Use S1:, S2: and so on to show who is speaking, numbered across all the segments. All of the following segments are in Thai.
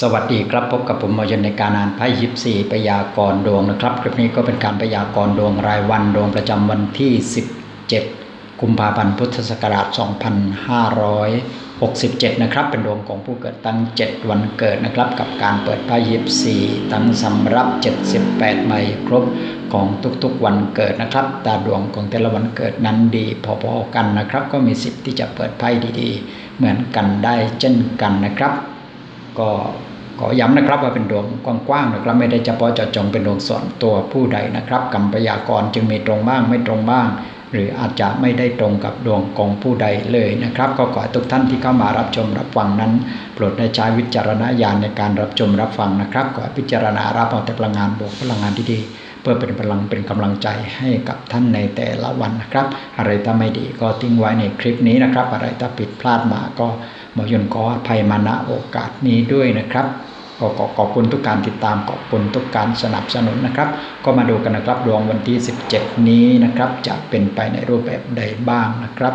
S1: สวัสดีครับพบกับผมมายนในการอ่านไพ่ยิปซีพยากรดวงนะครับ คลิปนี้ก็เป็นการพยากรดวงรายวันดวงประจำวันที่ 17 กุมภาพันธ์พุทธศักราช 2567 นะครับ เป็นดวงของผู้เกิดตั้ง 7 วันเกิดนะครับ กับการเปิดไพ่ยิปซีตั้งสำรับ 78 ใบครบของทุกๆวันเกิดนะครับตาดวงของแต่ละวันเกิดนั้นดีพอๆกันนะครับ ก็มีสิทธิ์ที่จะเปิดไพ่ดีๆ เหมือนกันได้เช่นกันนะครับ ก็ขอย้ำนะครับว่าเป็นดวงกว้างๆนะครับไม่ได้เฉพาะเจาะจงเป็นดวงส่วนตัวผู้ใดนะครับกรรมพยากรจึงมีตรงบ้างไม่ตรงบ้าง หรืออาจจะไม่ได้ตรงกับดวงของผู้ใดเลยนะครับ ก็ขอทุกท่านที่เข้ามารับชมรับฟังนั้น โปรดได้ใช้วิจารณญาณในการรับชมรับฟังนะครับขอพิจารณารับเอาแต่พลังงานบวกพลังงานที่ดี พื่อเป็นพลังเป็นกำลังใจให้กับท่านในแต่ละวันนะครับ อะไรถ้าไม่ดีก็ทิ้งไว้ในคลิปนี้นะครับ อะไรถ้าผิดพลาดมาก็หมอยนขออภัยมาณโอกาสนี้ด้วยนะครับก็ขอขอบคุณทุกการติดตามขอบคุณทุกการสนับสนุนนะครับ ก็มาดูกันนะครับดวงวันที่ 17 นี้นะครับ จะเป็นไปในรูปแบบใดบ้างนะครับ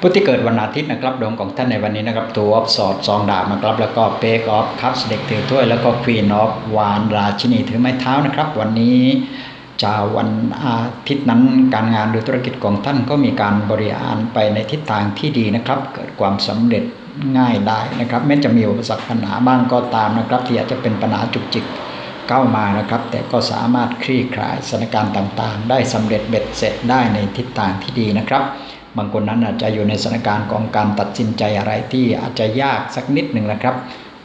S1: ผู้ที่เกิดวันอาทิตย์นะครับดวงของท่านในวันนี้นะครับตัวออฟสอดซองดาบนะครับ แล้วก็เปกออฟคัพเด็กถือถ้วย แล้วก็ควีนออฟวานราชินีถือไม้เท้านะครับ วันนี้จะวันอาทิตย์นั้นการงานหรือธุรกิจของท่านก็มีการบริหารไปในทิศทางที่ดีนะครับ เกิดความสำเร็จง่ายได้นะครับแม้จะมีอุปสรรคปัญหาบ้างก็ตามนะครับ ที่อาจจะเป็นปัญหาจุกจิกเข้ามานะครับ แต่ก็สามารถคลี่คลายสถานการณ์ต่างๆ ได้สำเร็จเบ็ดเสร็จได้ในทิศทางที่ดีนะครับ บางคนนั้นอาจจะอยู่ในสถานการณ์ของการตัดสินใจอะไรที่อาจจะยากสักนิดหนึ่งนะครับ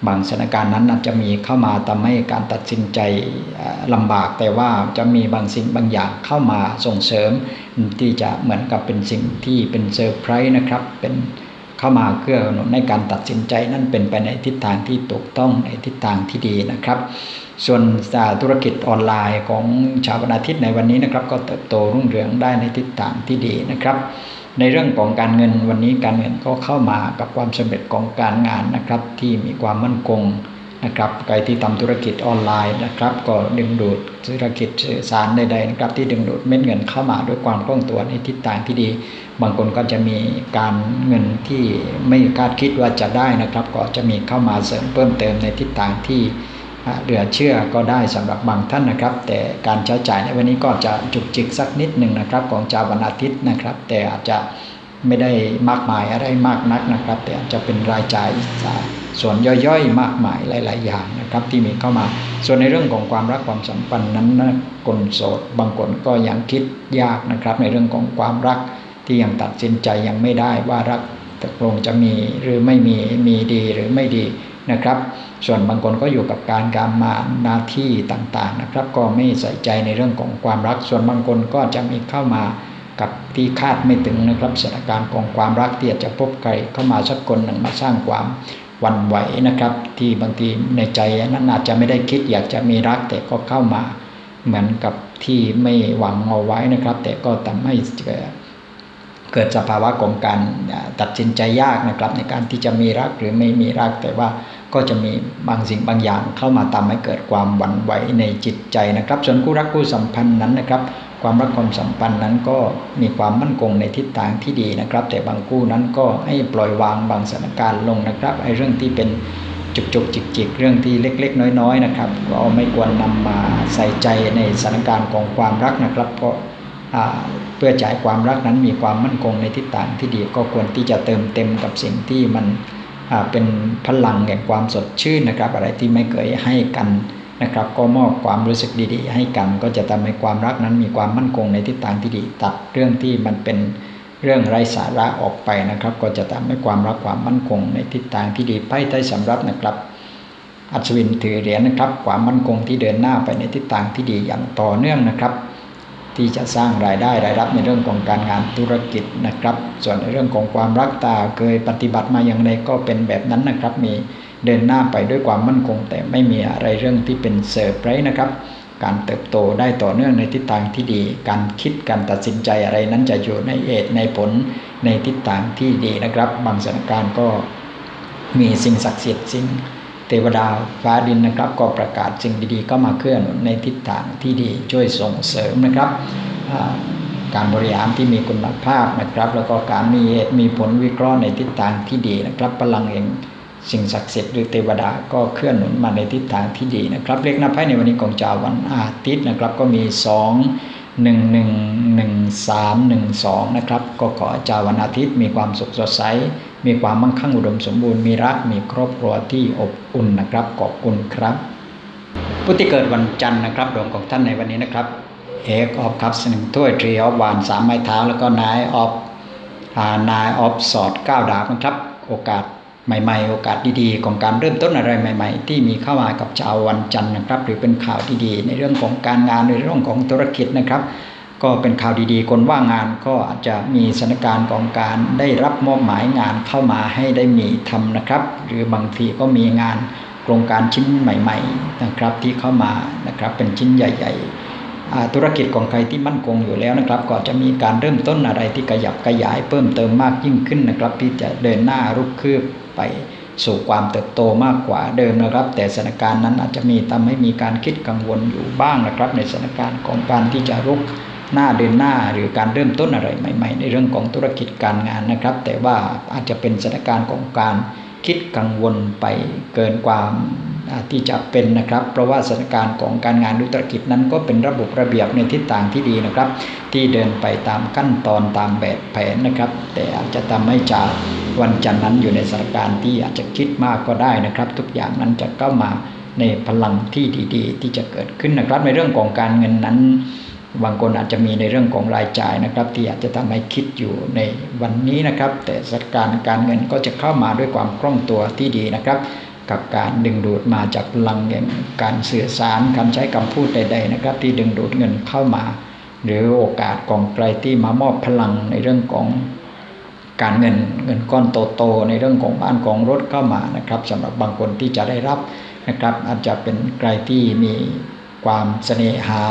S1: บางสถานการณ์นั้นอาจจะมีเข้ามาทำให้การตัดสินใจลำบาก แต่ว่าจะมีบางสิ่งบางอย่างเข้ามาส่งเสริม ที่จะเหมือนกับเป็นสิ่งที่เป็นเซอร์ไพรส์นะครับ เป็นเข้ามาเกื้อหนุนในการตัดสินใจนั้นเป็นไปในทิศทางที่ถูกต้องในทิศทางที่ดีนะครับ ส่วนธุรกิจออนไลน์ของชาววันอาทิตย์ในวันนี้นะครับ ก็เติบโตรุ่งเรืองได้ในทิศทางที่ดีนะครับ ในเรื่องของการเงินวันนี้การเงินก็เข้ามากับความสำเร็จของการงานนะครับ ที่มีความมั่นคงนะครับใครที่ทำธุรกิจออนไลน์นะครับ ก็ดึงดูดธุรกิจสื่อสารใดๆนะครับ ที่ดึงดูดเม็ดเงินเข้ามาด้วยความคล่องตัวในทิศทางที่ดี บางคนก็จะมีการเงินที่ไม่คาดคิดว่าจะได้นะครับ ก็จะมีเข้ามาเสริมเพิ่มเติมในทิศทางที่ เหลือเชื่อก็ได้สำหรับบางท่านนะครับ แต่การใช้จ่ายในวันนี้ก็จะจุกจิกสักนิดหนึ่งนะครับ ของชาววันอาทิตย์นะครับ แต่อาจจะไม่ได้มากมายอะไรมากนักนะครับ แต่อาจจะเป็นรายจ่ายส่วนย่อยๆ มากมายหลาย ๆ อย่างนะครับ ที่มีเข้ามา ส่วนในเรื่องของความรักความสัมพันธ์นั้นนะคนโสดบางคนก็ยังคิดยากนะครับ ในเรื่องของความรักที่ยังตัดสินใจยังไม่ได้ว่ารักตกลงจะมีหรือไม่มีมีดีหรือไม่ดี นะครับ ส่วนบางคนก็อยู่กับการการมาหน้าที่ต่างๆนะครับ ก็ไม่ใส่ใจในเรื่องของความรัก ส่วนบางคนก็จะมีเข้ามากับที่คาดไม่ถึงนะครับสถานการณ์ของความรักที่อาจจะพบใครเข้ามาสักคนหนึ่งมาสร้างความวันไหวนะครับ ที่บางทีในใจนั้นอาจจะไม่ได้คิดอยากจะมีรักแต่ก็เข้ามาเหมือนกับที่ไม่หวังเอาไว้นะครับ แต่ก็ทำให้เกิด เกิดสภาวะของการตัดสินใจยากนะครับ ในการที่จะมีรักหรือไม่มีรัก แต่ว่าก็จะมีบางสิ่งบางอย่างเข้ามาทำให้เกิดความหวั่นไหวในจิตใจนะครับ ส่วนคู่รักคู่สัมพันธ์นั้นนะครับ ความรักความสัมพันธ์นั้นก็มีความมั่นคงในทิศทางที่ดีนะครับ แต่บางคู่นั้นก็ให้ปล่อยวางบางสถานการณ์ลงนะครับไอ้เรื่องที่เป็นจุกจุกจิกจิกเรื่องที่เล็ก ๆ น้อยๆนะครับก็ไม่ควรนำมาใส่ใจในสถานการณ์ของความรักนะครับ เพราะ เพื่อจ่ายความรักนั้นมีความมั่นคงในทิศทางที่ดีก็ควรที่จะเติมเต็มกับสิ่งที่มันเป็นพลังแห่งความสดชื่นนะครับ อะไรที่ไม่เคยให้กันนะครับ ก็มอบความรู้สึกดีๆ ให้กันก็จะทำให้ความรักนั้นมีความมั่นคงในทิศทางที่ดี ตัดเรื่องที่มันเป็นเรื่องไร้สาระออกไปนะครับ ก็จะทำให้ความรักความมั่นคงในทิศทางที่ดีไพ่ใต้สำรับนะครับ อัศวินถือเหรียญนะครับ ความมั่นคงที่เดินหน้าไปในทิศทางที่ดีอย่างต่อเนื่องนะครับ ที่จะสร้างรายได้รายรับในเรื่องของการงานธุรกิจนะครับ ส่วนในเรื่องของความรักตาเคยปฏิบัติมาอย่างไรก็เป็นแบบนั้นนะครับ มีเดินหน้าไปด้วยความมั่นคง แต่ไม่มีอะไรเรื่องที่เป็นเซอร์ไพรส์นะครับ การเติบโตได้ต่อเนื่องในทิศทางที่ดี การคิดการตัดสินใจอะไรนั้นจะอยู่ในเอตในผลในทิศทางที่ดีนะครับ บางสถานการณ์ก็มีสิ่งศักดิ์สิทธิ์สิ่ง เทวดาฟ้าดินนะครับ ก็ประกาศสิ่งดีๆ ก็มาเคลื่อนในทิศทางที่ดีช่วยส่งเสริมนะครับ การบริหารที่มีคุณภาพนะครับ แล้วก็การมีเหตุมีผลวิเคราะห์ในทิศทางที่ดีนะครับพลังเองสิ่งศักดิ์สิทธิ์หรือเทวดาก็เคลื่อนหนุนมาในทิศทางที่ดีนะครับ เลขหน้าไพ่ในวันนี้ของจาวันอาทิตย์นะครับก็มี 2 1 1 1 3 1 2 นะครับ ก็ขอจาวันอาทิตย์มีความสุขสดใส มีความมั่งคั่งอุดมสมบูรณ์มีรักมีครอบครัวที่อบอุ่นนะครับขอบคุณครับผู้ที่เกิดวันจันทร์นะครับดวงของท่านในวันนี้นะครับเอกออฟคัพหนึ่งถ้วยทรีออฟวานสามไม้เท้าแล้วก็นายออฟนายออฟสอดเก้าดาบนะครับ โอกาสใหม่ๆ โอกาสดีๆ ของการเริ่มต้นอะไรใหม่ ๆ ที่มีเข้ามากับชาววันจันทร์นะครับ หรือเป็นข่าวดีๆ ในเรื่องของการงานในเรื่องของธุรกิจนะครับ ก็เป็นข่าวดีๆ คนว่างงานก็อาจจะมีสถานการณ์ของการได้รับมอบหมายงานเข้ามาให้ได้มีทำนะครับ หรือบางทีก็มีงานโครงการชิ้นใหม่ๆนะครับที่เข้ามานะครับเป็นชิ้นใหญ่ ๆ ธุรกิจของใครที่มั่นคงอยู่แล้วนะครับ ก็จะมีการเริ่มต้นอะไรที่ขยับขยายเพิ่มเติมมากยิ่งขึ้นนะครับ ที่จะเดินหน้ารุกคืบไปสู่ความเติบโตมากกว่าเดิมนะครับ แต่สถานการณ์นั้นอาจจะมีทำให้มีการคิดกังวลอยู่บ้างนะครับ ในสถานการณ์ของการที่จะรุก หน้าเดินหน้าหรือการเริ่มต้นอะไรใหม่ ๆ ในเรื่องของธุรกิจการงานนะครับ แต่ว่าอาจจะเป็นสถานการณ์ของการคิดกังวลไปเกินความที่จะเป็นนะครับ เพราะว่าสถานการณ์ของการงานธุรกิจนั้นก็เป็นระบบระเบียบในทิศทางที่ดีนะครับ ที่เดินไปตามขั้นตอนตามแบบแผนนะครับ แต่อาจจะทำให้จากวันจันทร์นั้นอยู่ในสถานการณ์ที่อาจจะคิดมากก็ได้นะครับ ทุกอย่างนั้นจะเข้ามาในพลังที่ดี ๆ ที่จะเกิดขึ้นนะครับ ในเรื่องของการเงินนั้น บางคนอาจจะมีในเรื่องของรายจ่ายนะครับ ที่อาจจะทำให้คิดอยู่ในวันนี้นะครับ แต่สถานการณ์การเงินก็จะเข้ามาด้วยความคล่องตัวที่ดีนะครับ กับการดึงดูดมาจากพลังแห่งการสื่อสารการใช้คำพูดใด ๆนะครับ ที่ดึงดูดเงินเข้ามา หรือโอกาสของใครที่มามอบพลังในเรื่องของการเงินเงินก้อนโตๆในเรื่องของบ้านของรถเข้ามานะครับสำหรับบางคนที่จะได้รับนะครับ อาจจะเป็นใครที่มี ความเสน่หา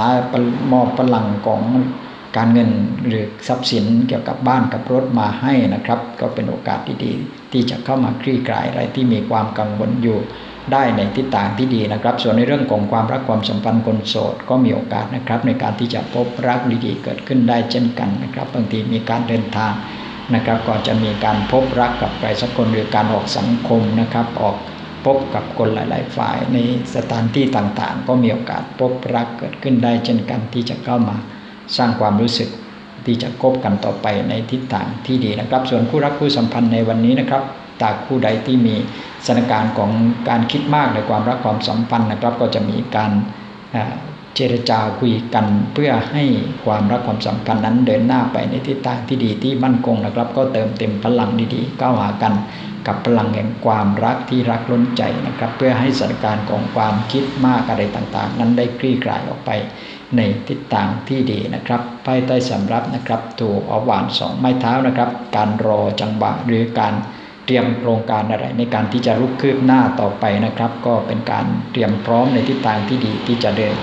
S1: มอบพลังของการเงินหรือทรัพย์สินเกี่ยวกับบ้านกับรถมาให้นะครับ ก็เป็นโอกาสที่ดีที่จะเข้ามาคลี่คลายอะไรที่มีความกังวลอยู่ได้ในทิศทางที่ดีนะครับ ส่วนในเรื่องของความรักความสัมพันธ์คนโสดก็มีโอกาสนะครับ ในการที่จะพบรักดีๆเกิดขึ้นได้เช่นกันนะครับบางทีมีการเดินทางนะครับ ก็จะมีการพบรักกับใครสักคนหรือการออกสังคมนะครับออก พบกับคนหลาย ๆ ฝ่ายในสถานที่ต่างๆ ก็มีโอกาสพบรักเกิดขึ้นได้ เช่นกันที่จะเข้ามาสร้างความรู้สึกที่จะคบกันต่อไปในทิศทางที่ดีนะครับ ส่วนคู่รักคู่สัมพันธ์ในวันนี้นะครับตากคู่ใดที่มีสถานการณ์ของการคิดมากในความรักความสัมพันธ์นะครับ ก็จะมีการ เจรจาคุยกันเพื่อให้ความรักความสัมพันธ์นั้นเดินหน้าไปในทิศทางที่ดีที่มั่นคงนะครับ ก็เติมเต็มพลังดีๆก้าวหากันกับพลังแห่งความรักที่รักล้นใจนะครับ เพื่อให้สถานการณ์ของความคิดมากอะไรต่างๆ นั้นได้คลี่คลายออกไปในทิศทางที่ดีนะครับไพ่ใต้สำรับนะครับถูกเอาหวานสองไม้เท้านะครับ การรอจังหวะหรือการเตรียมโครงการอะไรในการที่จะลุกคืบหน้าต่อไปนะครับ ก็เป็นการเตรียมพร้อมในทิศทางที่ดีที่จะเดิน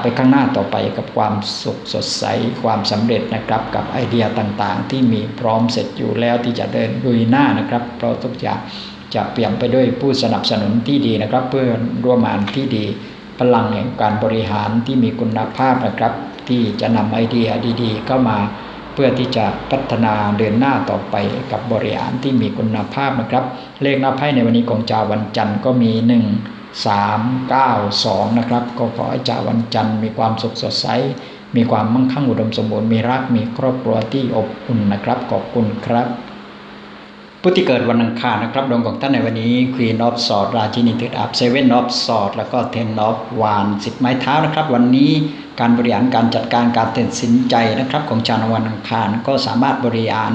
S1: ไปข้างหน้าต่อไปกับความสุขสดใสความสำเร็จนะครับ กับไอเดียต่างๆ ที่มีพร้อมเสร็จอยู่แล้วที่จะเดินลุยหน้านะครับ เพราะทุกอย่างจะเปลี่ยนไปด้วยผู้สนับสนุนที่ดีนะครับ เพื่อร่วมงานที่ดีพลังแห่งการบริหารที่มีคุณภาพนะครับ ที่จะนำไอเดียดีๆ เข้ามาเพื่อที่จะพัฒนาเดินหน้าต่อไปกับบริหารที่มีคุณภาพนะครับ เลขหน้าไพ่ในวันนี้ของจาวันจันทร์ก็มี 1 3 9 2 นะครับ ก็ขอให้จาวันจันทร์มีความสุขสดใส มีความมั่งคั่งอุดมสมบูรณ์ มีรัก มีครอบครัวที่อบอุ่นนะครับ ขอบคุณครับ ผู้ที่เกิดวันอังคารนะครับ ดวงของท่านในวันนี้ Queen of Swords ราชินีถือดาบ Seven of Swords แล้วก็ Ten of Wands สิบไม้เท้านะครับ วันนี้การบริหารการจัดการการตัดสินใจนะครับ ของชาววันอังคารก็สามารถบริหาร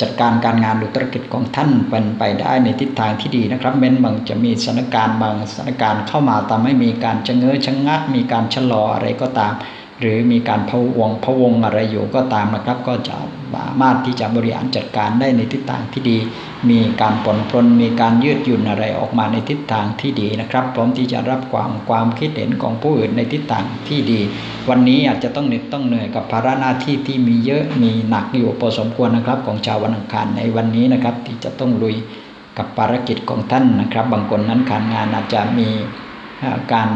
S1: จัดการการงานหรือธุรกิจของท่านเป็นไปได้ในทิศทางที่ดีนะครับเม้นบางจะมีสถานการณ์บางสถานการณ์เข้ามาทำให้มีการชะเง้อชะงักมีการชะลออะไรก็ตาม หรือมีการพะวงพะวงอะไรอยู่ก็ตามนะครับ ก็จะสามารถที่จะบริหารจัดการได้ในทิศทางที่ดี มีการปนปลนมีการยืดหยุ่นอะไรออกมาในทิศทางที่ดีนะครับ พร้อมที่จะรับความความคิดเห็นของผู้อื่นในทิศทางที่ดี วันนี้อาจจะต้องเหน็ดต้องเหนื่อยกับภาระหน้าที่ที่มีเยอะมีหนักอยู่พอสมควรนะครับ ของชาววันอังคารในวันนี้นะครับ ที่จะต้องลุยกับภารกิจของท่านนะครับ บางคนนั้นการงานอาจจะมีการ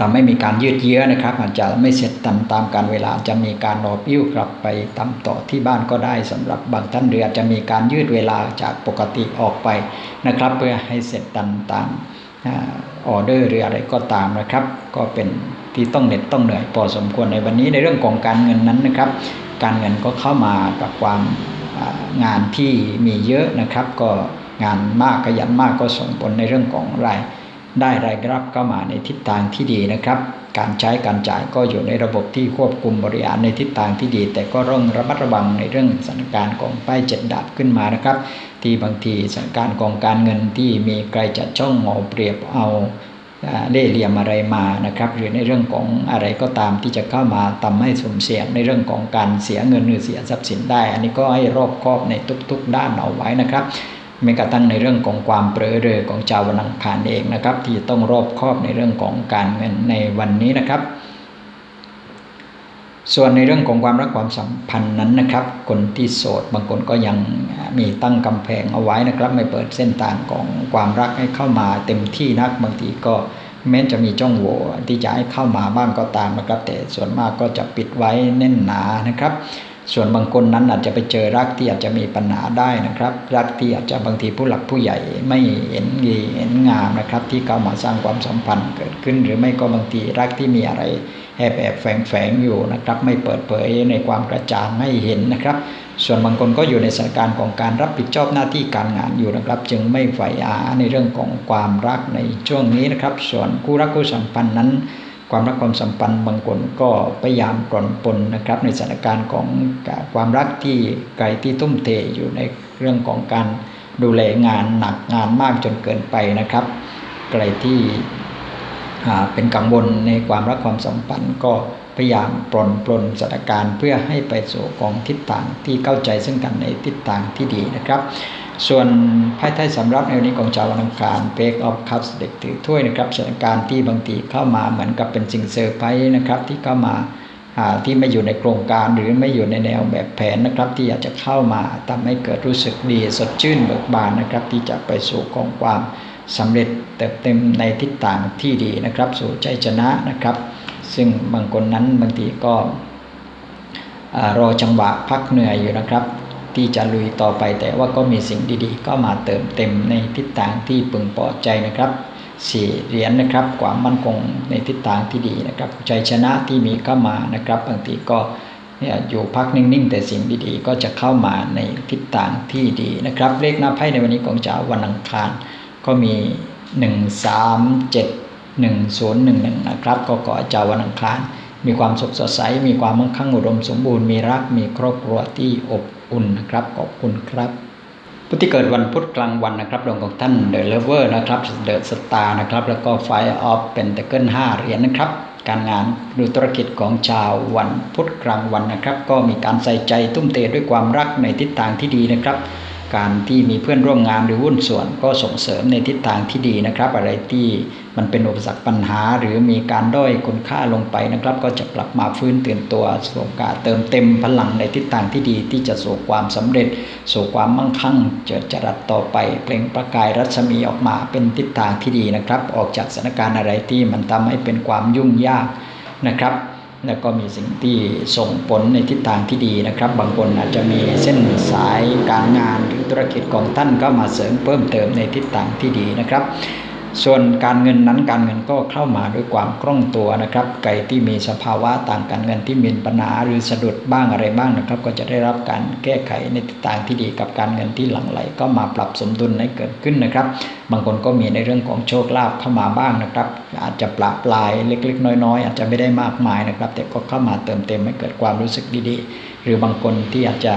S1: ทำให้มีการยืดเยื้อนะครับ อาจจะไม่เสร็จตามตามการเวลาจะมีการรอปิ้วกลับไปตาต่อที่บ้านก็ได้สำหรับบางท่านเรือจะมีการยืดเวลาจากปกติออกไปนะครับ เพื่อให้เสร็จตามตามออเดอร์หรืออะไรก็ตามนะครับ ก็เป็นที่ต้องเหน็ดต้องเหนื่อยพอสมควรในวันนี้ในเรื่องของการเงินนั้นนะครับ การเงินก็เข้ามากับความงานที่มีเยอะนะครับ ก็งานมากขยันมากก็ส่งผลในเรื่องของราย ได้รายรับเข้ามาในทิศทางที่ดีนะครับ การใช้การจ่ายก็อยู่ในระบบที่ควบคุมบริหารในทิศทางที่ดี แต่ก็ต้องระมัดระวังในเรื่องสถานการณ์ของป้ายเจ็ดดาบขึ้นมานะครับ ที่บางทีสถานการณ์ของการเงินที่มีใครจะช่องเอาเปรียบเอาเล่เหลี่ยมอะไรมานะครับหรือในเรื่องของอะไรก็ตามที่จะเข้ามาทำให้สมเสียงในเรื่องของการเสียเงินหรือเสียทรัพย์สินได้ อันนี้ก็ให้รอบคอบในทุก ๆ ด้านเอาไว้นะครับ แม้กระทั่งในเรื่องของความเปรอเรอของชาววันอังคารเองนะครับ ที่ต้องรอบคอบในเรื่องของการเงินในวันนี้นะครับ ส่วนในเรื่องของความรักความสัมพันธ์นั้นนะครับ คนที่โสดบางคนก็ยังมีตั้งกำแพงเอาไว้นะครับ ไม่เปิดเส้นทางของความรักให้เข้ามาเต็มที่นักบางทีก็แม้จะมีจ้องโหว่ที่จะให้เข้ามาบ้างก็ตามนะครับ แต่ส่วนมากก็จะปิดไว้แน่นหนานะครับ ส่วนบางคนนั้นอาจจะไปเจอรักที่อาจจะมีปัญหาได้นะครับ รักที่อาจจะบางทีผู้หลักผู้ใหญ่ไม่เห็นดีเห็นงามนะครับ ที่เข้ามาสร้างความสัมพันธ์เกิดขึ้น หรือไม่ก็บางทีรักที่มีอะไรแอบแอบแฝงแฝงอยู่นะครับ ไม่เปิดเผยในความกระจ่างให้เห็นนะครับ ส่วนบางคนก็อยู่ในสถานการณ์ของการรับผิดชอบหน้าที่การงานอยู่นะครับ จึงไม่ใฝ่อาในเรื่องของความรักในช่วงนี้นะครับ ส่วนคู่รักคู่สัมพันธ์นั้น ความรักความสัมพันธ์บางคนก็พยายามกล่อนปนนะครับ ในสถานการณ์ของความรักที่ไกลที่ทุ่มเทอยู่ในเรื่องของการดูแลงานหนักงานมากจนเกินไปนะครับ ไกลที่ เป็นกังวลในความรักความสัมพันธ์ก็พยายามปลนปลนสถานการณ์เพื่อให้ไปสู่ของทิศทางที่เข้าใจซึ่งกันในทิศทางที่ดีนะครับ ส่วนไพ่ไทยสำรับในวันนี้ของชาววันอังคารเบกออฟคัพเด็กถือถ้วยนะครับสถานการณ์ที่บางทีเข้ามาเหมือนกับเป็นสิ่งเซอร์ไพรส์นะครับที่เข้ามาที่ไม่อยู่ในโครงการหรือไม่อยู่ในแนวแบบแผนนะครับ ที่อยากจะเข้ามาทำให้เกิดรู้สึกดีสดชื่นเบิกบานนะครับ ที่จะไปสู่ของความ สำเร็จเติบเต็มในทิศทางที่ดีนะครับ สู่ใจชนะนะครับ ซึ่งบางคนนั้นบางทีก็รอจังหวะพักเหนื่อยอยู่นะครับ ที่จะลุยต่อไปแต่ว่าก็มีสิ่งดีๆ ก็มาเติมเต็มในทิศทางที่ปึงปอใจนะครับสี่เหรียญนนะครับความมั่นคงในทิศทางที่ดีนะครับใจชนะที่มีเข้ามานะครับบางทีก็อยู่พักนิ่งๆ แต่สิ่งดีๆ ก็จะเข้ามาในทิศทางที่ดีนะครับ เลขหน้าไพ่ในวันนี้ของจ้าวันอังคาร ก็มี 1 3 7 1 0 1 1 นะครับ ก็ขอเจ้าวันอังคาร มีความสุขสดใส มีความมั่งคั่งอุดมสมบูรณ์ มีรัก มีครอบครัวที่อบอุ่นนะครับ ขอบคุณครับผู้ที่เกิดวันพุธกลางวันนะครับดวงของท่านเดอะเลเวอร์นะครับเดอะสตาร์นะครับ แล้วก็ไฟออฟเป็นตะเกิลห้าเหรียญนะครับ การงานหรือธุรกิจของชาววันพุธกลางวันนะครับ ก็มีการใส่ใจตุ้มเตะด้วยความรักในทิศทางที่ดีนะครับ การที่มีเพื่อนร่วมงานหรือหุ้นส่วน ก็ส่งเสริมในทิศทางที่ดีนะครับ อะไรที่มันเป็นอุปสรรคปัญหา หรือมีการด้อยคุณค่าลงไปนะครับ ก็จะกลับมาฟื้นตื่นตัวสู่การเติมเต็มพลังในทิศทางที่ดีที่จะสู่ความสำเร็จ สู่ความมั่งคั่ง เจิดจรัสต่อไป เปล่งประกายรัศมีออกมาเป็นทิศทางที่ดีนะครับ ออกจากสถานการณ์อะไรที่มันทำให้เป็นความยุ่งยากนะครับ แล้วก็มีสิ่งที่ส่งผลในทิศทางที่ดีนะครับ บางคนอาจจะมีเส้นสายการงานหรือธุรกิจของท่านก็มาเสริมเพิ่มเติมในทิศทางที่ดีนะครับ ส่วนการเงินนั้นการเงินก็เข้ามาด้วยความคล่องตัวนะครับ ไก่ที่มีสภาวะต่างการเงินที่มีปัญหาหรือสะดุดบ้างอะไรบ้างนะครับ ก็จะได้รับการแก้ไขในทิศทางที่ดีกับการเงินที่หลั่งไหลก็มาปรับสมดุลให้เกิดขึ้นนะครับ บางคนก็มีในเรื่องของโชคลาภเข้ามาบ้างนะครับ อาจจะปลาปลายเล็ก ๆ น้อย ๆ อาจจะไม่ได้มากมายนะครับ แต่ก็เข้ามาเติมเต็มให้เกิดความรู้สึกดีๆ หรือบางคนที่อาจจะ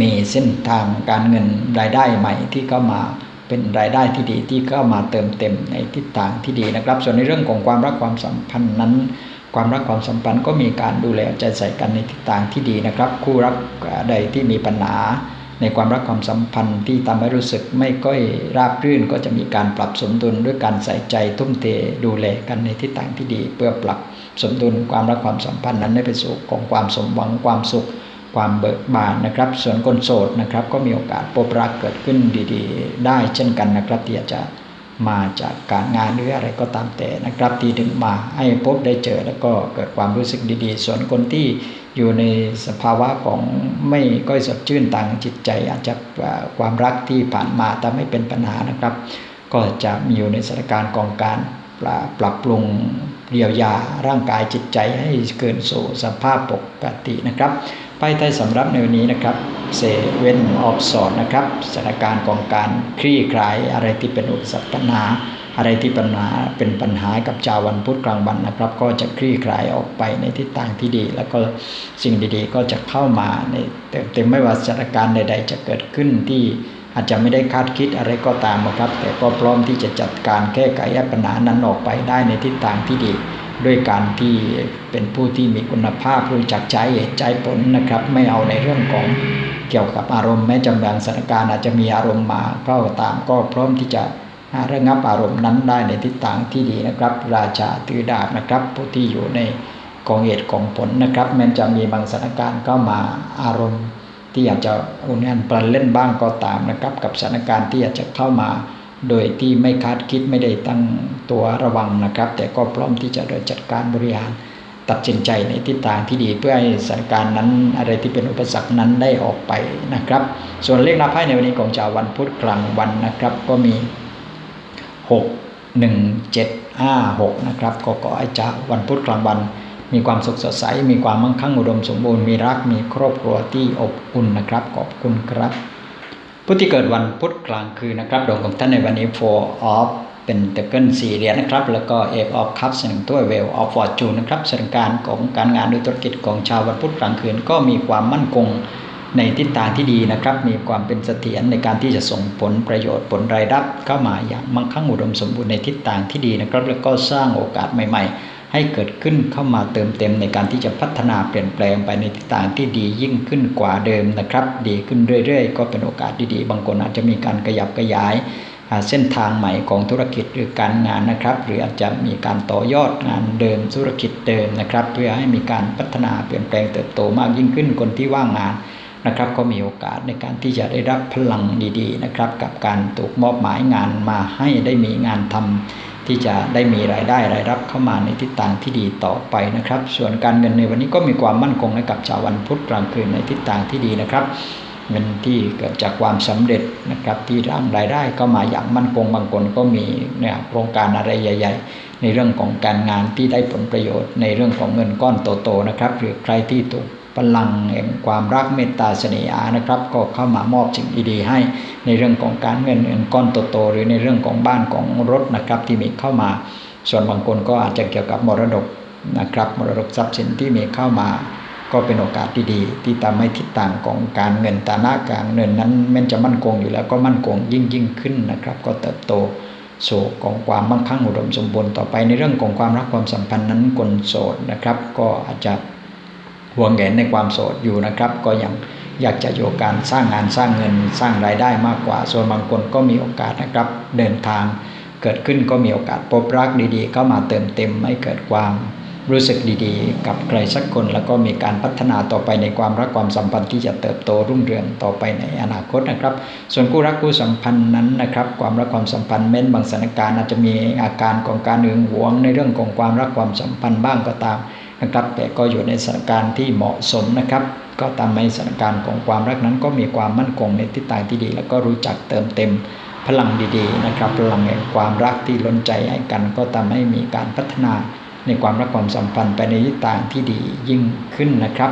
S1: มีเส้นทางการเงินรายได้ใหม่ที่เข้ามา เป็นรายได้ที่ดีที่เข้ามาเติมเต็มในทิศทางที่ดีนะครับ ส่วนในเรื่องของความรักความสัมพันธ์นั้น ความรักความสัมพันธ์ก็มีการดูแลใจใส่กันในทิศทางที่ดีนะครับ คู่รักใดที่มีปัญหาในความรักความสัมพันธ์ที่ทำให้รู้สึกไม่ก้อยราบรื่นก็จะมีการปรับสมดุลด้วยการใส่ใจทุ่มเทดูแลกันในทิศทางที่ดี เพื่อปรับสมดุลความรักความสัมพันธ์นั้นให้ไปสู่ของความสมหวังความสุข ความเบิกบานนะครับ ส่วนคนโสดนะครับ ก็มีโอกาสพบรักเกิดขึ้นดี ๆ ได้เช่นกันนะครับที่จะมาจากการงานหรืออะไรก็ตามแต่นะครับ ที่ถึงมาให้พบได้เจอแล้วก็เกิดความรู้สึกดีๆ ส่วนคนที่อยู่ในสภาวะของไม่ก้อยสดชื่นต่างจิตใจ อาจจะความรักที่ผ่านมาแต่ไม่เป็นปัญหานะครับ ก็จะมีอยู่ในสถานการณ์ของการปรับปรุงเยียวยาร่างกายจิตใจให้เกินสู่สภาพปกตินะครับ ไปไทยสำรับในวันนี้นะครับเซเว่นออฟสอนนะครับสถานการณ์ของการคลี่คลายอะไรที่เป็นอุปสรรคปัญหา อะไรที่ปัญหาเป็นปัญหากับชาววันพุธกลางวันนะครับ ก็จะคลี่คลายออกไปในทิศทางที่ดี แล้วก็สิ่งดีๆ ก็จะเข้ามาในเต็มเต็มไม่ว่าสถานการณ์ใด ๆ จะเกิดขึ้นที่อาจจะไม่ได้คาดคิดอะไรก็ตามนะครับ แต่ก็พร้อมที่จะจัดการแก้ไขปัญหานั้นออกไปได้ในทิศทางที่ดี ด้วยการที่เป็นผู้ที่มีคุณภาพรู้จักใจเหตุใจผลนะครับ ไม่เอาในเรื่องของเกี่ยวกับอารมณ์แม้จำบางสถานการณ์อาจจะมีอารมณ์มาก็ตามก็พร้อมที่จะระงับอารมณ์นั้นได้ในทิศทางที่ดีนะครับ ราชาตือดาบนะครับ ผู้ที่อยู่ในกองเหตุของผลนะครับแม้จะมีบางสถานการณ์ก็มาอารมณ์ที่อยาจจะอุนอันปลนเล่นบ้างก็ตามนะครับ กับสถานการณ์ที่อยาจจะเข้ามา โดยที่ไม่คาดคิดไม่ได้ตั้งตัวระวังนะครับ แต่ก็พร้อมที่จะดยจัดการบริหารตัดสินใจในทิศทางที่ดีเพื่อให้สถานการณ์นั้นอะไรที่เป็นอุปสรรคนั้นได้ออกไปนะครับ ส่วนเลขนับไพ่ในวันนี้ของชาววันพุธกลางวันนะครับ ก็มี 6 1 7 5 6นะครับก็ขอให้ชาววันพุธกลางวัน มีความสุขสดใส มีความมั่งคั่งอุดมสมบูรณ์มีรักมีครอบครัวที่อบอุ่นนะครับขอบคุณครับ ผู้ที่เกิดวันพุธกลางคืนนะครับดวงของท่านในวันนี้ four of เป็นเตเกิลสี่เหรียญนะครับ แล้วก็เอกออฟคัพหนึ่งตัวเวลออฟฟอร์จูนนะครับสถานการณ์ของการงานโดยธุรกิจของชาววันพุธกลางคืนก็มีความมั่นคงในทิศทางที่ดีนะครับ มีความเป็นเสถียรในการที่จะส่งผลประโยชน์ผลรายรับเข้ามาอย่างมั่งคั่งอุดมสมบูรณ์ในทิศทางที่ดีนะครับ แล้วก็สร้างโอกาสใหม่ ๆ ให้เกิดขึ้นเข้ามาเติมเต็มในการที่จะพัฒนาเปลี่ยนแปลงไปในทิศทางที่ดียิ่งขึ้นกว่าเดิมนะครับ ดีขึ้นเรื่อย ๆ ก็เป็นโอกาสดีๆ บางคนอาจจะมีการขยับขยายเส้นทางใหม่ของธุรกิจหรือการงานนะครับ หรืออาจจะมีการต่อยอดงานเดิมธุรกิจเดิมนะครับ เพื่อให้มีการพัฒนาเปลี่ยนแปลงเติบโตมากยิ่งขึ้นคนที่ว่างงาน นะครับ ก็มีโอกาสในการที่จะได้รับพลังดีๆนะครับ กับการถูกมอบหมายงานมาให้ได้มีงานทำที่จะได้มีรายได้รายรับเข้ามาในทิศทางที่ดีต่อไปนะครับ ส่วนการเงินในวันนี้ก็มีความมั่นคงให้กับชาววันพุธกลางคืนในทิศทางที่ดีนะครับเงินที่เกิดจากความสำเร็จนะครับ ที่ร่างรายได้ก็มาอย่างมั่นคงบางคนก็มีเนี่ยโครงการอะไรใหญ่ ๆ ในเรื่องของการงานที่ได้ผลประโยชน์ในเรื่องของเงินก้อนโตๆนะครับ หรือใครที่ถูก พลังแห่งความรักเมตตาเสน่หานะครับ ก็เข้ามามอบสิ่งดีๆให้ในเรื่องของการเงินเงินก้อนโตๆหรือในเรื่องของบ้านของรถนะครับ ที่มีเข้ามา ส่วนบางคนก็อาจจะเกี่ยวกับมรดกนะครับ มรดกทรัพย์สินที่มีเข้ามา ก็เป็นโอกาสดีๆที่ทำให้ทิศทางของการเงินตาหน้าการเงินนั้นแม้จะมั่นคงอยู่แล้วก็มั่นคงยิ่งยิ่งขึ้นนะครับ ก็เติบโตสู่ของความมั่งคั่งอุดมสมบูรณ์ต่อไปในเรื่องของความรักความสัมพันธ์นั้นคนโสดนะครับ ก็อาจจะ ห่วงแหนในความโสดอยู่นะครับ ก็ยังอยากจะอยู่การสร้างงานสร้างเงินสร้างรายได้มากกว่า ส่วนบางคนก็มีโอกาสนะครับ เดินทางเกิดขึ้นก็มีโอกาสพบรักดีๆ เข้ามาเติมเต็มให้เกิดความรู้สึกดีๆ กับใครสักคน แล้วก็มีการพัฒนาต่อไปในความรักความสัมพันธ์ที่จะเติบโตรุ่งเรืองต่อไปในอนาคตนะครับ ส่วนคู่รักคู่สัมพันธ์นั้นนะครับ ความรักความสัมพันธ์เม้นบางสถานการณ์อาจจะมีอาการของการหึงหวงในเรื่องของความรักความสัมพันธ์บ้างก็ตาม นะครับ แต่ก็อยู่ในสถานการณ์ที่เหมาะสมนะครับ ก็ตามในสถานการณ์ของความรักนั้น ก็มีความมั่นคงในทิศทางที่ดี แล้วก็รู้จักเติมเต็มพลังดีๆนะครับ พลังแห่งความรักที่ล้นใจให้กัน ก็ทำให้มีการพัฒนาในความรักความสัมพันธ์ไปในทิศทางที่ดียิ่งขึ้นนะครับ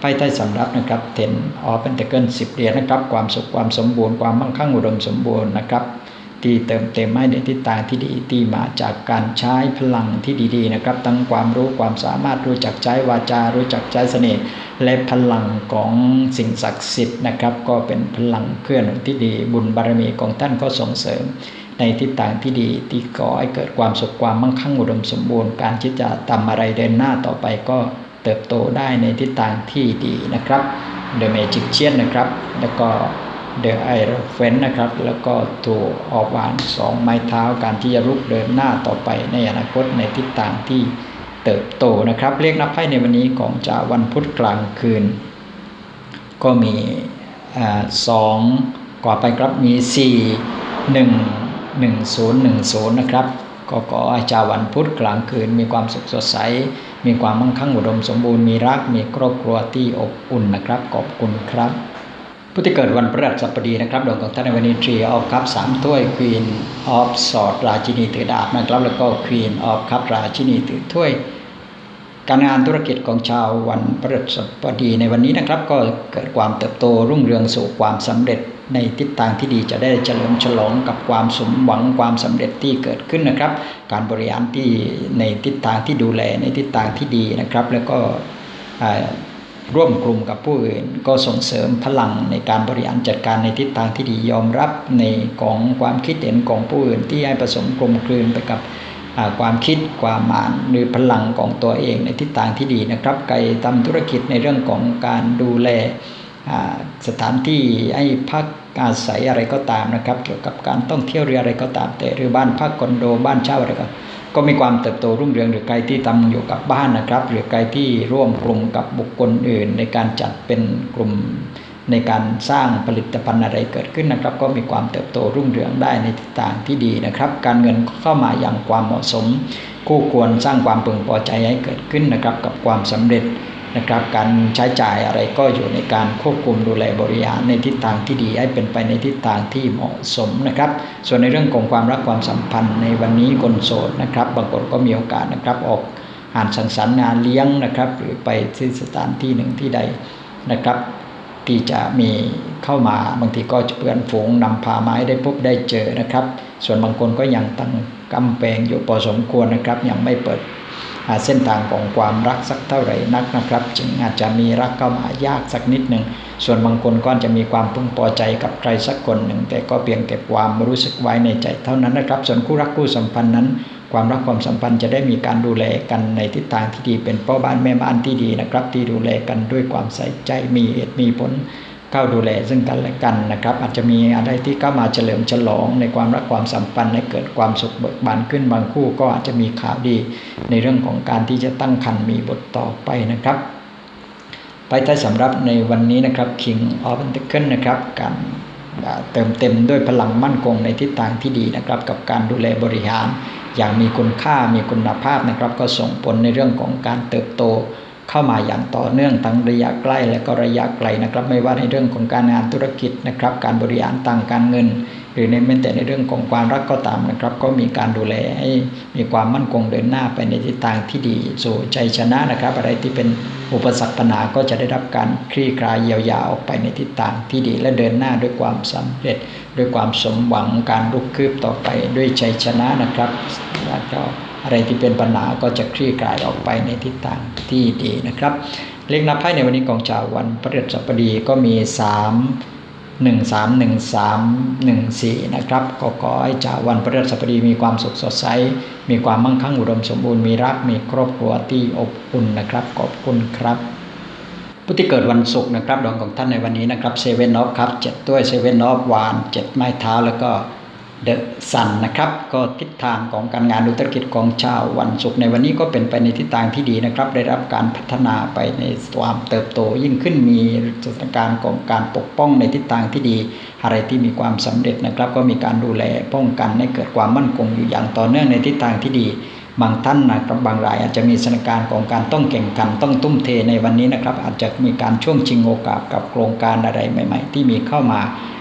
S1: ไปใต้สำรับนะครับเทนออเป็นเตเกิลสิบเหรียญนะครับ ความสุขความสมบูรณ์ความมั่งคั่งอุดมสมบูรณ์นะครับ ที่เติมเต็มให้ในทิศทางที่ดีที่มาจากการใช้พลังที่ดีๆนะครับ ทั้งความรู้ความสามารถรู้จักใช้วาจา รู้จักใช้เสน่ห์และพลังของสิ่งศักดิ์สิทธิ์นะครับ ก็เป็นพลังเคลื่อนที่ดี บุญบารมีของท่านก็ส่งเสริม ในทิศทางที่ดีที่ก่อให้เกิดความสุขความมั่งคั่งอุดมสมบูรณ์การที่จะทำอะไรเดินหน้าต่อไปก็เติบโตได้ในทิศทางที่ดีนะครับเดอะเมจิกเชียนนะครับ แล้วก็ เดอะไอร์เฟนนะครับ แล้วก็ตัวออกหวานสองไม้เท้าการที่จะลุกเดินหน้าต่อไปในอนาคตในทิศทางที่เติบโตนะครับ เรียกนับไพ่ในวันนี้ของจาวันพุธกลางคืน ก็มีสองกว่าไปครับมีสี่หนึ่ง1010 นะครับ ก็ขอให้ชาววันพุธกลางคืน มีความสุขสดใส มีความมั่งคั่งอุดมสมบูรณ์ มีรัก มีครอบครัวที่อบอุ่นนะครับ ขอบคุณครับ ผู้ที่เกิดวันพฤหัสบดีนะครับดวงของท่านในวันนี้ทรีออฟคัพสามถ้วยควีนออฟสอดราชินีถือดาบนะครับ แล้วก็ควีนออฟคัพราชินีถือถ้วย การงานธุรกิจของชาววันพฤหัสบดีในวันนี้นะครับ ก็เกิดความเติบโตรุ่งเรืองสู่ความสำเร็จในทิศทางที่ดีจะได้เฉลิมฉลองกับความสมหวังความสำเร็จที่เกิดขึ้นนะครับ การบริหารที่ในทิศทางที่ดูแลในทิศทางที่ดีนะครับ แล้วก็ ร่วมกลุ่มกับผู้อื่น ก็ส่งเสริมพลังในการบริหารจัดการในทิศทางที่ดียอมรับในของความคิดเห็นของผู้อื่น ที่ให้ผสมกลมกลืนไปกับความคิดความหมานหรือพลังของตัวเองในทิศทางที่ดีนะครับไกทำธุรกิจในเรื่องของการดูแลสถานที่ให้พักอาศัยอะไรก็ตามนะครับ เกี่ยวกับการต้องเที่ยวเรืออะไรก็ตามแต่หรือบ้านพักคอนโดบ้านเช่าอะไรก็ ก็มีความเติบโตรุ่งเรืองหรือใครที่ทำอยู่กับบ้านนะครับ หรือใครที่ร่วมกลุ่มกับบุคคลอื่น ในการจัดเป็นกลุ่มในการสร้างผลิตภัณฑ์อะไรเกิดขึ้นนะครับ ก็มีความเติบโตรุ่งเรืองได้ในทิศทางที่ดีนะครับ การเงินเข้ามาอย่างความเหมาะสม คู่ควรสร้างความพึงพอใจให้เกิดขึ้นนะครับ กับความสำเร็จ นะครับการใช้จ่ายอะไรก็อยู่ในการควบคุมดูแลบริหารในทิศทางที่ดีให้เป็นไปในทิศทางที่เหมาะสมนะครับ ส่วนในเรื่องของความรักความสัมพันธ์ในวันนี้คนโสดนะครับ บางคนก็มีโอกาสนะครับออกอ่านสังสรรค์งานเลี้ยงนะครับ หรือไปที่สถานที่หนึ่งที่ใดนะครับ ที่จะมีเข้ามาบางทีก็เพื่อนฝูงนำพาไม้ได้พบได้เจอนะครับ ส่วนบางคนก็ยังตั้งกำแพงอยู่พอสมควรนะครับยังไม่เปิด เส้นทางของความรักสักเท่าไหร่นักนะครับ จึงอาจจะมีรักเข้ามายากสักนิดหนึ่งส่วนบางคนก็จะมีความพึงพอใจกับใครสักคนหนึ่ง แต่ก็เพียงเก็บความรู้สึกไว้ในใจเท่านั้นนะครับ ส่วนคู่รักคู่สัมพันธ์นั้น ความรักความสัมพันธ์จะได้มีการดูแลกันในทิศทางที่ดีเป็นพ่อบ้านแม่บ้านที่ดีนะครับ ที่ดูแลกันด้วยความใส่ใจมีเหตุมีผล เข้าดูแลซึ่งกันและกันนะครับ อาจจะมีอะไรที่เข้ามาเฉลิมฉลองในความรักความสัมพันธ์ให้เกิดความสุขเบิกบานขึ้นบางคู่ก็อาจจะมีข่าวดีในเรื่องของการที่จะตั้งครรภ์มีบทต่อไปนะครับ ไปท้ายสำหรับในวันนี้นะครับ King of Pentacle นะครับการเติมเต็มด้วยพลังมั่นคงในทิศทางที่ดีนะครับ กับการดูแลบริหาร อย่างมีคุณค่ามีคุณภาพนะครับ ก็ส่งผลในเรื่องของการเติบโต เข้ามาอย่างต่อเนื่องทั้งระยะใกล้และก็ระยะไกลนะครับ ไม่ว่าในเรื่องของการงานธุรกิจนะครับ การบริหารต่างการเงิน หรือในแม้แต่ในเรื่องของความรักก็ตามนะครับ ก็มีการดูแลให้มีความมั่นคงเดินหน้าไปในทิศทางที่ดีสู่ใจชนะนะครับ อะไรที่เป็นอุปสรรคปัญหาก็จะได้รับการคลี่คลายเยียวยาออกไปในทิศทางที่ดี และเดินหน้าด้วยความสำเร็จ ด้วยความสมหวังการลุกคืบต่อไปด้วยใจชนะนะครับแล้วก็ อะไรที่เป็นปัญหาก็จะคลี่คลายออกไปในทิศทางที่ดีนะครับ เลขนับไพ่ในวันนี้ของชาววันพฤหัสบดีก็มี 3 1 3 1 3 1 4 นะครับ ก็ขอให้ชาววันพฤหัสบดีมีความสุขสดใส มีความมั่งคั่งอุดมสมบูรณ์ มีรัก มีครอบครัวที่อบอุ่นนะครับ ขอบคุณครับ ผู้ที่เกิดวันศุกร์นะครับดวงของท่านในวันนี้นะครับเซเว่นออฟครับเจ็ดด้วยเซเว่นออฟวานเจ็ดไม้เท้าแล้วก็ เดอะซันนะครับ ก็ทิศทางของการงานธุรกิจของชาววันศุกร์ในวันนี้ก็เป็นไปในทิศทางที่ดีนะครับ ได้รับการพัฒนาไปในความเติบโตยิ่งขึ้นมีสถานการณ์ของการปกป้องในทิศทางที่ดี อะไรที่มีความสำเร็จนะครับ ก็มีการดูแลป้องกันให้เกิดความมั่นคงอยู่อย่างต่อเนื่องในทิศทางที่ดี บางท่านนะครับบางรายอาจจะมีสถานการณ์ของการต้องแข่งขันต้องตุ้มเทในวันนี้นะครับ อาจจะมีการช่วงชิงโอกาสกับโครงการอะไรใหม่ ๆ ที่มีเข้ามา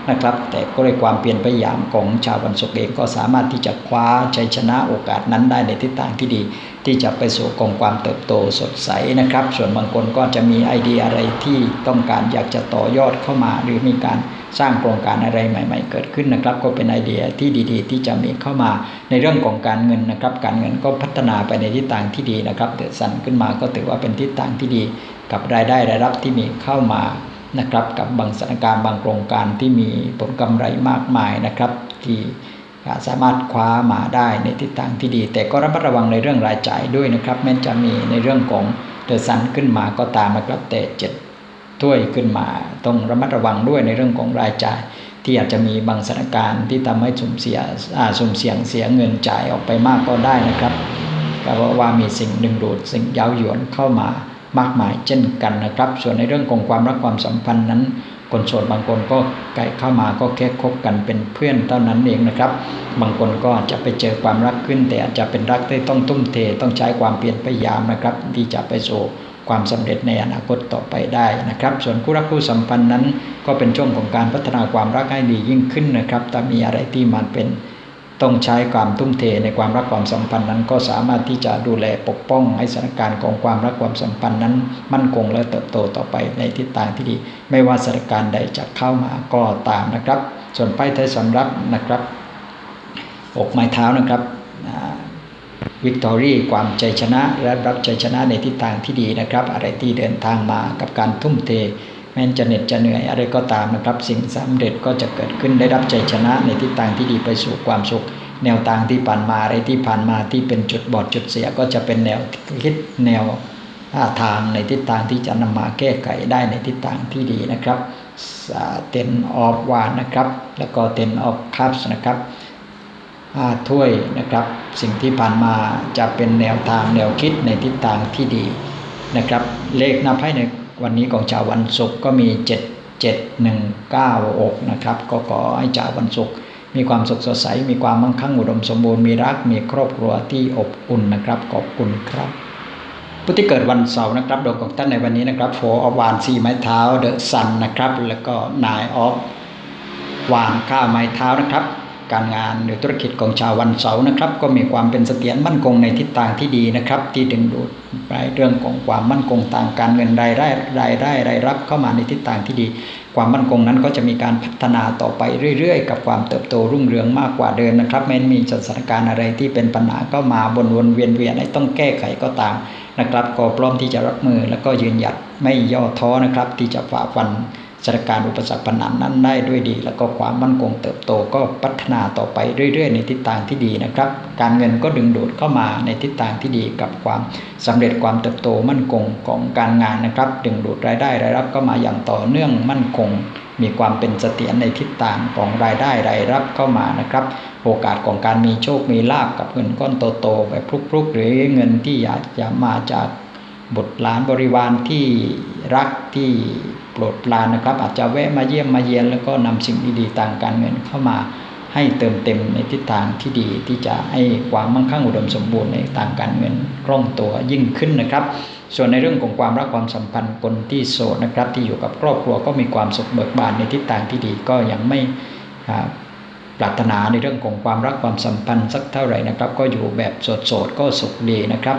S1: นะครับ แต่ก็ด้วยความเปลี่ยนพยายามของชาววันศุกร์เองก็สามารถที่จะคว้าชัยชนะโอกาสนั้นได้ในทิศทางที่ดี ที่จะไปสู่กองความเติบโตสดใสนะครับ ส่วนบางคนก็จะมีไอเดียอะไรที่ต้องการอยากจะต่อยอดเข้ามา หรือมีการ สร้างโครงการอะไรใหม่ ๆ เกิดขึ้นนะครับ ก็เป็นไอเดียที่ดีๆ ที่จะมีเข้ามาในเรื่องของการเงินนะครับ การเงินก็พัฒนาไปในทิศทางที่ดีนะครับเดือดสั่นขึ้นมาก็ถือว่าเป็นทิศทางที่ดี กับรายได้รายรับที่มีเข้ามานะครับกับบางสถานการณ์บางโครงการที่มีผลกำไรมากมายนะครับ ที่สามารถคว้ามาได้ในทิศทางที่ดี แต่ก็ระมัดระวังในเรื่องรายจ่ายด้วยนะครับแม้จะมีในเรื่องของเดอซันขึ้นมาก็ตามนะครับแต่เจ็ด ถ้วยขึ้นมา ต้องระมัดระวังด้วยในเรื่องของรายจ่าย ที่อาจจะมีบางสถานการณ์ที่ทำให้สุ่มเสียสุ่มเสี่ยงเสียเงินจ่ายออกไปมากก็ได้นะครับก็เพราะว่ามีสิ่งดึงดูดสิ่งเย้ายวนเข้ามามากมายเช่นกันนะครับ ส่วนในเรื่องของความรักความสัมพันธ์นั้น คนโสดบางคนก็ไก่เข้ามาก็แค่คบกันเป็นเพื่อนเท่านั้นเองนะครับ บางคนก็จะไปเจอความรักขึ้น แต่อาจจะเป็นรักที่ต้องทุ่มเทต้องใช้ความเพียรพยายามนะครับ ที่จะไปสู่ ความสำเร็จในอนาคตต่อไปได้นะครับ ส่วนคู่รักคู่สัมพันธ์นั้น ก็เป็นช่วงของการพัฒนาความรักให้ดียิ่งขึ้นนะครับ ถ้ามีอะไรที่มันเป็นต้องใช้ความทุ่มเทในความรักความสัมพันธ์นั้น ก็สามารถที่จะดูแลปกป้องให้สถานการณ์ของความรักความสัมพันธ์นั้น มั่นคงและเติบโตต่อไปในทิศทางที่ดี ไม่ว่าสถานการณ์ใดจะเข้ามาก็ตามนะครับ ส่วนไพ่ไทยสำรับนะครับอกไม้เท้านะครับ วิกตอรี่ความใจชนะและรับใจชนะในทิศทางที่ดีนะครับ อะไรที่เดินทางมากับการทุ่มเทแม้จะเหน็ดจะเหนื่อยอะไรก็ตามนะครับ สิ่งสำเร็จก็จะเกิดขึ้นได้รับใจชนะในทิศทางที่ดีไปสู่ความสุข แนวทางที่ผ่านมาอะไรที่ผ่านมาที่เป็นจุดบอดจุดเสียก็จะเป็นแนวคิดแนวทางในทิศทางที่จะนำมาแก้ไขได้ในทิศทางที่ดีนะครับเต็นออฟวานนะครับ แล้วก็เต็นออฟคัพส์นะครับถ้วยนะครับ สิ่งที่ผ่านมาจะเป็นแนวทางแนวคิดในทิศทางที่ดีนะครับ เลขนับให้ในวันนี้ของชาววันศุกร์ก็มี 7 7 1 9 6นะครับก็ขอให้ชาววันศุกร์มีความสุขสดใส มีความมั่งคั่งอุดมสมบูรณ์มีรักมีครอบครัวที่อบอุ่นนะครับขอบคุณครับผู้ที่เกิดวันเสาร์นะครับดวงของท่านในวันนี้นะครับโฟอวานสี่ไม้เท้าเดอะซันนะครับ แล้วก็นายออฟวานข้าไม้เท้านะครับ การงานหรือธุรกิจของชาววันเสาร์นะครับ ก็มีความเป็นเสถียรมั่นคงในทิศทางที่ดีนะครับ ที่ดึงดูดรายเรื่องของความมั่นคงทางการเงินรายได้รายได้รายรับเข้ามาในทิศทางที่ดี ความมั่นคงนั้นก็จะมีการพัฒนาต่อไปเรื่อยๆ กับความเติบโตรุ่งเรืองมากกว่าเดิมนะครับแม้มีสถานการณ์อะไรที่เป็นปัญหาก็มาบนวนเวียนเวียนให้ต้องแก้ไขก็ตามนะครับ ก็พร้อมที่จะรับมือแล้วก็ยืนหยัดไม่ย่อท้อนะครับที่จะฝ่าฟัน สถาการอุปสรรคปัญหานั้นได้ด้วยดี แล้วก็ความมั่นคงเติบโตก็พัฒนาต่อไปเรื่อย ๆ ในทิศทางที่ดีนะครับ การเงินก็ดึงดูดเข้ามาในทิศทางที่ดีกับความสำเร็จความเติบโตมั่นคงของการงานนะครับ ดึงดูดรายได้รายรับก็มาอย่างต่อเนื่องมั่นคง มีความเป็นเสถียรในทิศทางของรายได้รายรับเข้ามานะครับโอกาสของการมีโชค มีลาบกับเงินก้อนโตๆแบบพลุกๆ หรือเงินที่อยากจะมาจาก บุตรหลานบริวารที่รักที่โปรดปรานนะครับ อาจจะแวะมาเยี่ยมมาเยียนแล้วก็นำสิ่งดีๆต่างการเงินเข้ามาให้เติมเต็มในทิศทางที่ดีที่จะให้ความมั่งคั่งอุดมสมบูรณ์ในทางการเงินคล่องตัวยิ่งขึ้นนะครับ ส่วนในเรื่องของความรักความสัมพันธ์คนที่โสดนะครับ ที่อยู่กับครอบครัวก็มีความสุขเบิกบานในทิศทางที่ดีก็ยังไม่ปรารถนาในเรื่องของความรักความสัมพันธ์สักเท่าไหร่นะครับ ก็อยู่แบบโสดๆก็สุขดีนะครับ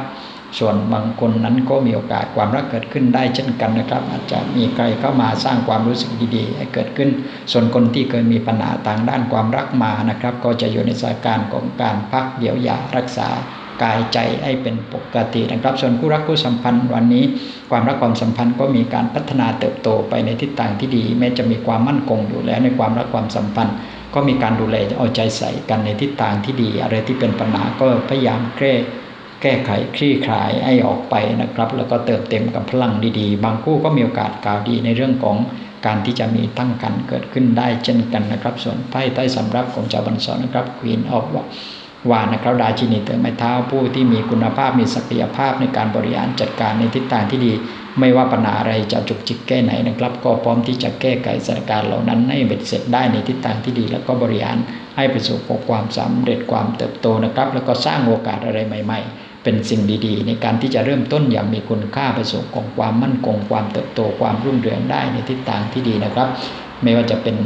S1: ส่วนบางคนนั้นก็มีโอกาสความรักเกิดขึ้นได้เช่นกันนะครับ อาจจะมีใครเข้ามาสร้างความรู้สึกดีๆให้เกิดขึ้น ส่วนคนที่เคยมีปัญหาทางด้านความรักมานะครับ ก็จะอยู่ในสถานการณ์ของการพักเยียวยารักษากายใจให้เป็นปกตินะครับ ส่วนคู่รักคู่สัมพันธ์วันนี้ ความรักความสัมพันธ์ก็มีการพัฒนาเติบโตไปในทิศทางที่ดี แม้จะมีความมั่นคงอยู่แล้วในความรักความสัมพันธ์ ก็มีการดูแลเอาใจใส่กันในทิศทางที่ดี อะไรที่เป็นปัญหาก็พยายามแก้ แก้ไขคลี่คลายให้ออกไปนะครับ แล้วก็เติมเต็มกับพลังดีๆ บางคู่ก็มีโอกาสกล่าวดีในเรื่องของการที่จะมีตั้งกันเกิดขึ้นได้เช่นกันนะครับ ส่วนไพ่ใต้สำรับของชาวบันสอนนะครับควีนออฟวานนะครับดาชินีเติมไม้เท้าผู้ที่มีคุณภาพมีศักยภาพในการบริหารจัดการในทิศทางที่ดี ไม่ว่าปัญหาอะไรจะจุกจิกแก้ไหนนะครับ ก็พร้อมที่จะแก้ไขสถานการณ์เหล่านั้นให้เบ็ดเสร็จได้ในทิศทางที่ดี แล้วก็บริหารให้ประสบความสำเร็จความเติบโตนะครับ แล้วก็สร้างโอกาสอะไรใหม่ ๆ เป็นสิ่งดีๆ ในการที่จะเริ่มต้นอย่างมีคุณค่าไปสู่ของความมั่นคง ความเติบโตความรุ่งเรืองได้ในทิศทางที่ดีนะครับ ไม่ว่าจะเป็น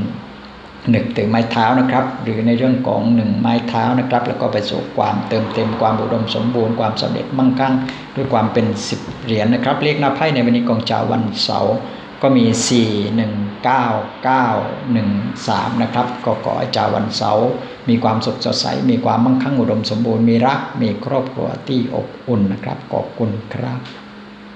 S1: หนึ่งถึงไม้เท้านะครับ หรือในเรื่องของหนึ่งไม้เท้านะครับ แล้วก็ไปสู่ความเติมเต็มความอุดมสมบูรณ์ความสำเร็จมั่งคั่งด้วยความเป็นสิบเหรียญนะครับ เลขหน้าไพ่ในวันนี้ของชาววันเสาร์ ก็มี 4 1 9 9 1 3 นะครับ ก็ขออาจาวันเสาร์มีความสุขสดใส มีความมั่งคั่งอุดมสมบูรณ์ มีรัก มีครอบครัวที่อบอุ่นนะครับ ขอบคุณครับ